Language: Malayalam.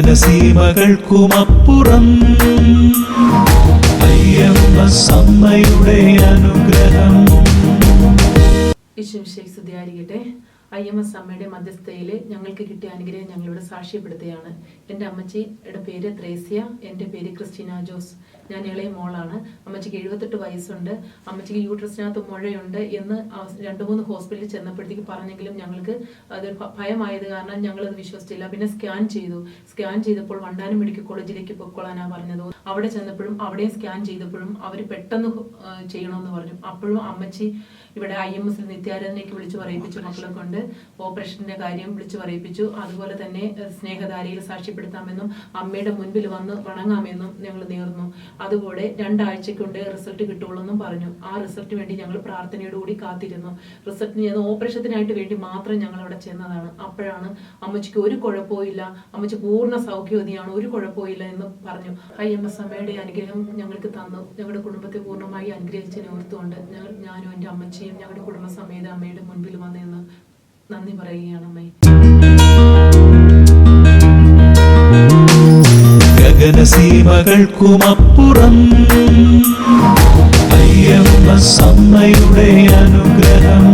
ഗഗനസീമകൾക്കുമപ്പുറം അയ്യപ്പ സമ്മയുടെ അനുഗ്രഹം. ഈശ്വമിശേഖ് സ്തുതിയായിരിക്കട്ടെ. ഐ എം എസ് അമ്മയുടെ മധ്യസ്ഥയിൽ ഞങ്ങൾക്ക് കിട്ടിയ അനുഗ്രഹം ഞങ്ങളിവിടെ സാക്ഷ്യപ്പെടുത്തുകയാണ്. എന്റെ അമ്മച്ചിയുടെ പേര് ത്രേസ്യ എന്റെ പേര് ക്രിസ്റ്റീന ജോസ്. ഞാൻ ഇളയ മോളാണ്. അമ്മച്ചിക്ക് എഴുപത്തെട്ട് വയസ്സുണ്ട്. അമ്മച്ചിക്ക് യൂട്രസിനകത്ത് മുഴയുണ്ട് എന്ന് രണ്ട് മൂന്ന് ഹോസ്പിറ്റലിൽ ചെന്നപ്പോഴത്തേക്ക് പറഞ്ഞെങ്കിലും ഞങ്ങൾക്ക് അത് ഭയമായത് കാരണം ഞങ്ങളത് വിശ്വസിച്ചില്ല. പിന്നെ സ്കാൻ ചെയ്തു. സ്കാൻ ചെയ്തപ്പോൾ വണ്ടാനം മെഡിക്കൽ കോളേജിലേക്ക് പൊക്കോളാനാണ് പറഞ്ഞത്. അവിടെ ചെന്നപ്പോഴും അവിടെയും സ്കാൻ ചെയ്തപ്പോഴും അവർ പെട്ടെന്ന് ചെയ്യണമെന്ന് പറഞ്ഞു. അപ്പോഴും അമ്മച്ചി ഇവിടെ ഐ എം എസിൽ നിത്യാരാധനയ്ക്ക് വിളിച്ച് പറയിപ്പിച്ചു മക്കളെ കൊണ്ട് ഓപ്പറേഷന്റെ കാര്യം വിളിച്ചു പറയിപ്പിച്ചു. അതുപോലെ തന്നെ സ്നേഹധാരയിൽ സാക്ഷ്യപ്പെടുത്താമെന്നും അമ്മയുടെ മുൻപിൽ വന്ന് വണങ്ങാമെന്നും ഞങ്ങൾ നേർന്നു. അതുപോലെ രണ്ടാഴ്ചക്കൊണ്ട് റിസൾട്ട് കിട്ടുള്ളൂ പറഞ്ഞു. ആ റിസൾട്ട് വേണ്ടി ഞങ്ങൾ പ്രാർത്ഥനയോടുകൂടി കാത്തിരുന്നു. റിസൾട്ടിന് ചെന്ന് ഓപ്പറേഷത്തിനായിട്ട് വേണ്ടി മാത്രം ഞങ്ങൾ അവിടെ ചെന്നതാണ്. അപ്പോഴാണ് അമ്മച്ചിക്ക് ഒരു കുഴപ്പവും ഇല്ല. അമ്മച്ചി പൂർണ സൗഖ്യവതിയാണ് ഒരു കുഴപ്പവും ഇല്ല എന്ന് പറഞ്ഞു. ഐ എം എസ് അമ്മയുടെ അനുഗ്രഹം ഞങ്ങൾക്ക് തന്നു. ഞങ്ങളുടെ കുടുംബത്തെ പൂർണമായി അനുഗ്രഹിച്ചതിനെ ഓർത്തുകൊണ്ട് ഞങ്ങൾ ഞാനും എന്റെ അമ്മച്ചിയും ഞങ്ങളുടെ കുടുംബസമേത അമ്മയുടെ മുൻപിൽ വന്നിരുന്ന് നന്ദി പറയുകയാണ് അമ്മേ. ഗഗനസീമകൾക്കുമപ്പുറം അയ്യപ്പ സമ്മയുടെ അനുഗ്രഹം.